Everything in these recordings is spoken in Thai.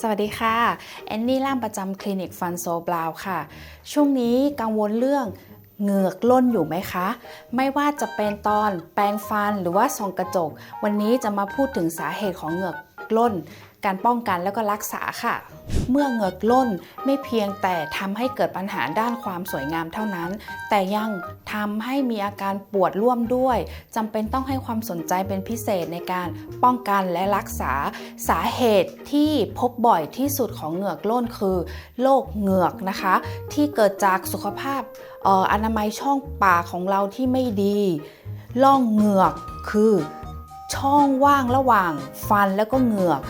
สวัสดีค่ะ แอนนี่ล่ามประจำคลินิกฟันโซบราวค่ะ ช่วงนี้กังวลเรื่องเหงือกล้นอยู่ไหมคะ ไม่ว่าจะเป็นตอนแปรงฟันหรือว่าส่องกระจก วันนี้จะมาพูดถึงสาเหตุของเหงือกล้น การป้องกันแล้วก็รักษาค่ะ เมื่อเหงือกล้นไม่เพียงแต่ทำให้เกิดปัญหาด้านความสวยงามเท่านั้น แต่ยังทำให้มีอาการปวดร่วมด้วยจำเป็นต้องให้ความสนใจเป็นพิเศษในการป้องกันและรักษาสาเหตุที่พบบ่อยที่สุดของเหงือกล้นคือโรคเหงือกนะคะ ที่เกิดจากสุขภาพอออนามัยช่องปากของเราที่ไม่ดีร่องเหงือกคือช่องว่างระหว่างฟันแล้วก็เหงือก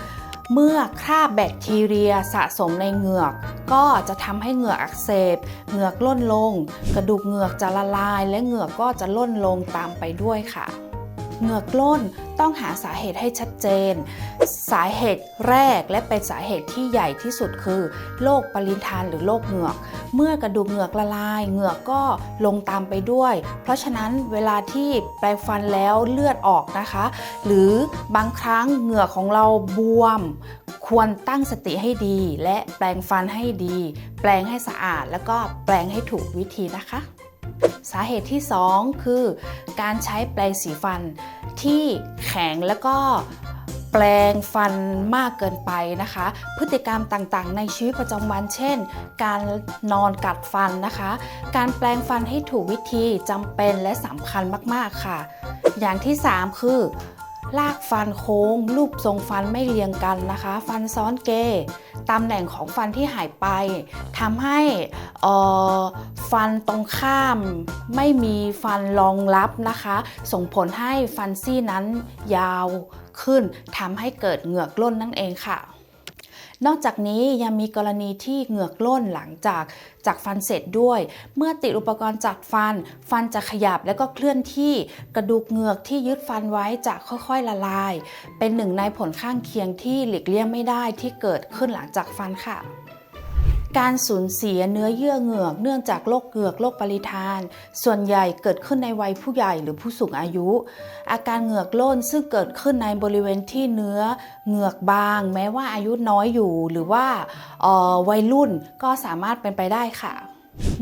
เมื่อคราบแบคทีเรียสะสมในเหงือก ก็จะทำให้เหงือกอักเสบ เหงือกล่นลง กระดูกเหงือกจะละลาย และเหงือกก็จะล่นลงตามไปด้วยค่ะ เหงือกล้นต้องหาสาเหตุให้ชัดเจน สาเหตุแรกและเป็นสาเหตุที่ใหญ่ที่สุดคือโรคปรินทานหรือโรคเหงือก เมื่อกระดูกเหงือกละลาย เหงือกก็ลงตามไปด้วย เพราะฉะนั้นเวลาที่แปรงฟันแล้วเลือดออกนะคะ หรือบางครั้งเหงือกของเราบวม ควรตั้งสติให้ดี และแปรงฟันให้ดี แปรงให้สะอาด แล้วก็แปรงให้ถูกวิธีนะคะ สาเหตุที่ 2 คือ การใช้แปรงสีฟันที่แข็งแล้วก็แปลงฟันมากเกินไปนะคะ พฤติกรรมต่างๆ ในชีวิตประจำวัน เช่น การนอนกัดฟันนะคะ การแปลงฟันให้ถูกวิธีจำเป็นและสำคัญมากๆค่ะ อย่างที่ 3 คือ ลากฟันโค้ง รูปทรงฟันไม่เรียงกันนะคะ ฟันซ้อนเกตำแหน่งของฟันที่หายไปทำให้อ่อฟันตรงข้ามไม่มีฟันรองรับนะคะ ส่งผลให้ฟันซี่นั้นยาวขึ้นทำให้เกิดเหงือกล้นนั่นเองค่ะ นอกจากนี้ยังมีกรณีที่เหงือกล้นหลังจากจากฟันเสร็จด้วย เมื่อติดอุปกรณ์จัดฟัน ฟันจะขยับและก็เคลื่อนที่กระดูกเหงือกที่ยึดฟันไว้จะค่อยๆละลาย เป็นหนึ่งในผลข้างเคียงที่หลีกเลี่ยงไม่ได้ที่เกิดขึ้นหลังจากฟันค่ะ การสูญเสียเนื้อเยื่อเหงือกเนื่องจากโรคเหงือกโรคปริทาน ส่วนใหญ่เกิดขึ้นในวัยผู้ใหญ่หรือผู้สูงอายุ อาการเหงือกล้นซึ่งเกิดขึ้นในบริเวณที่เนื้อเหงือกบาง แม้ว่าอายุน้อยอยู่หรือว่าออวัยรุ่นก็สามารถเป็นไปได้ค่ะ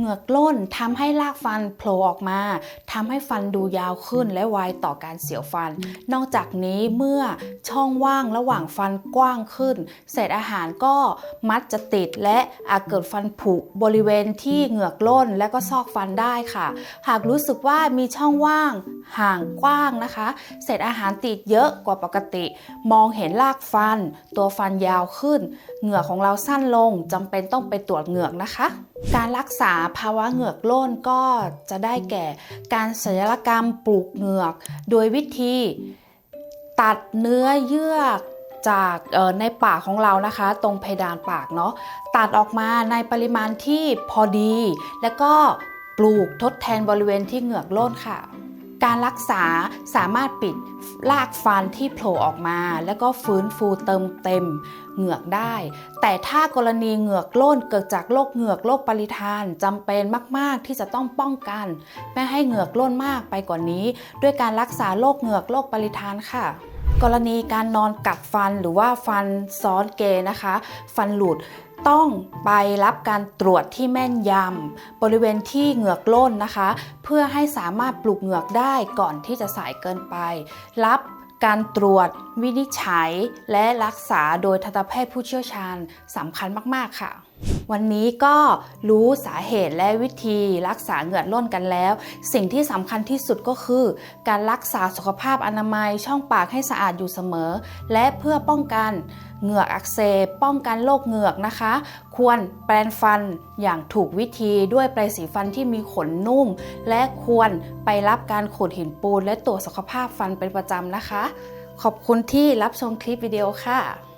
เหงือกล้นทำให้รากฟันโผล่ออกมาทำให้ฟันดูยาวขึ้นและไวต่อการเสียวฟัน นอกจากนี้เมื่อช่องว่างระหว่างฟันกว้างขึ้น เศษอาหารก็มักจะติดและอาจเกิดฟันผุบริเวณที่เหงือกล้นและก็ซอกฟันได้ค่ะ หากรู้สึกว่ามีช่องว่างห่างกว้างนะคะ เศษอาหารติดเยอะกว่าปกติ มองเห็นรากฟัน ตัวฟันยาวขึ้น เหงือกของเราสั้นลงจำเป็นต้องไปตรวจเหงือกนะคะ การรักษาภาวะเหงือกล้นก็จะได้แก่การศัลยกรรมปลูกเหงือก โดยวิธีตัดเนื้อเยื่อจากในปากของเรานะคะ ตรงเพดานปากเนาะตัดออกมาในปริมาณที่พอดี แล้วก็ปลูกทดแทนบริเวณที่เหงือกล้นค่ะ การรักษาสามารถปิดรากฟันที่โผล่ออกมา แล้วก็ฟื้นฟูเติมเต็มเหงือกได้ แต่ถ้ากรณีเหงือกล่นเกิดจากโรคเหงือกโรคปริทานจำเป็นมาก ๆ ที่จะต้องป้องกัน ไม่ให้เหงือกล่นมากไปกว่านี้ ด้วยการรักษาโรคเหงือกโรคปริทานค่ะกรณีการนอนกัดฟันหรือว่าฟันซ้อนเกนะคะ ฟันหลุด ต้องไปรับการตรวจที่แม่นยำบริเวณที่เหงือกล้นนะคะ เพื่อให้สามารถปลูกเหงือกได้ก่อนที่จะสายเกินไป รับการตรวจวินิจฉัย และรักษาโดยทันตแพทย์ผู้เชี่ยวชาญสำคัญมาก ๆ ค่ะ วันนี้ก็รู้สาเหตุและวิธีรักษาเหงือกล้นกันแล้ว สิ่งที่สำคัญที่สุดก็คือ การรักษาสุขภาพอนามัยช่องปากให้สะอาดอยู่เสมอ และเพื่อป้องกันเหงือกอักเสบป้องกันโรคเหงือกนะคะ ควรแปรงฟันอย่างถูกวิธีด้วยแปรงสีฟันที่มีขนนุ่ม และควรไปรับการขูดหินปูน และตรวจสุขภาพฟันเป็นประจำนะคะ ขอบคุณที่รับชมคลิปวิดีโอค่ะ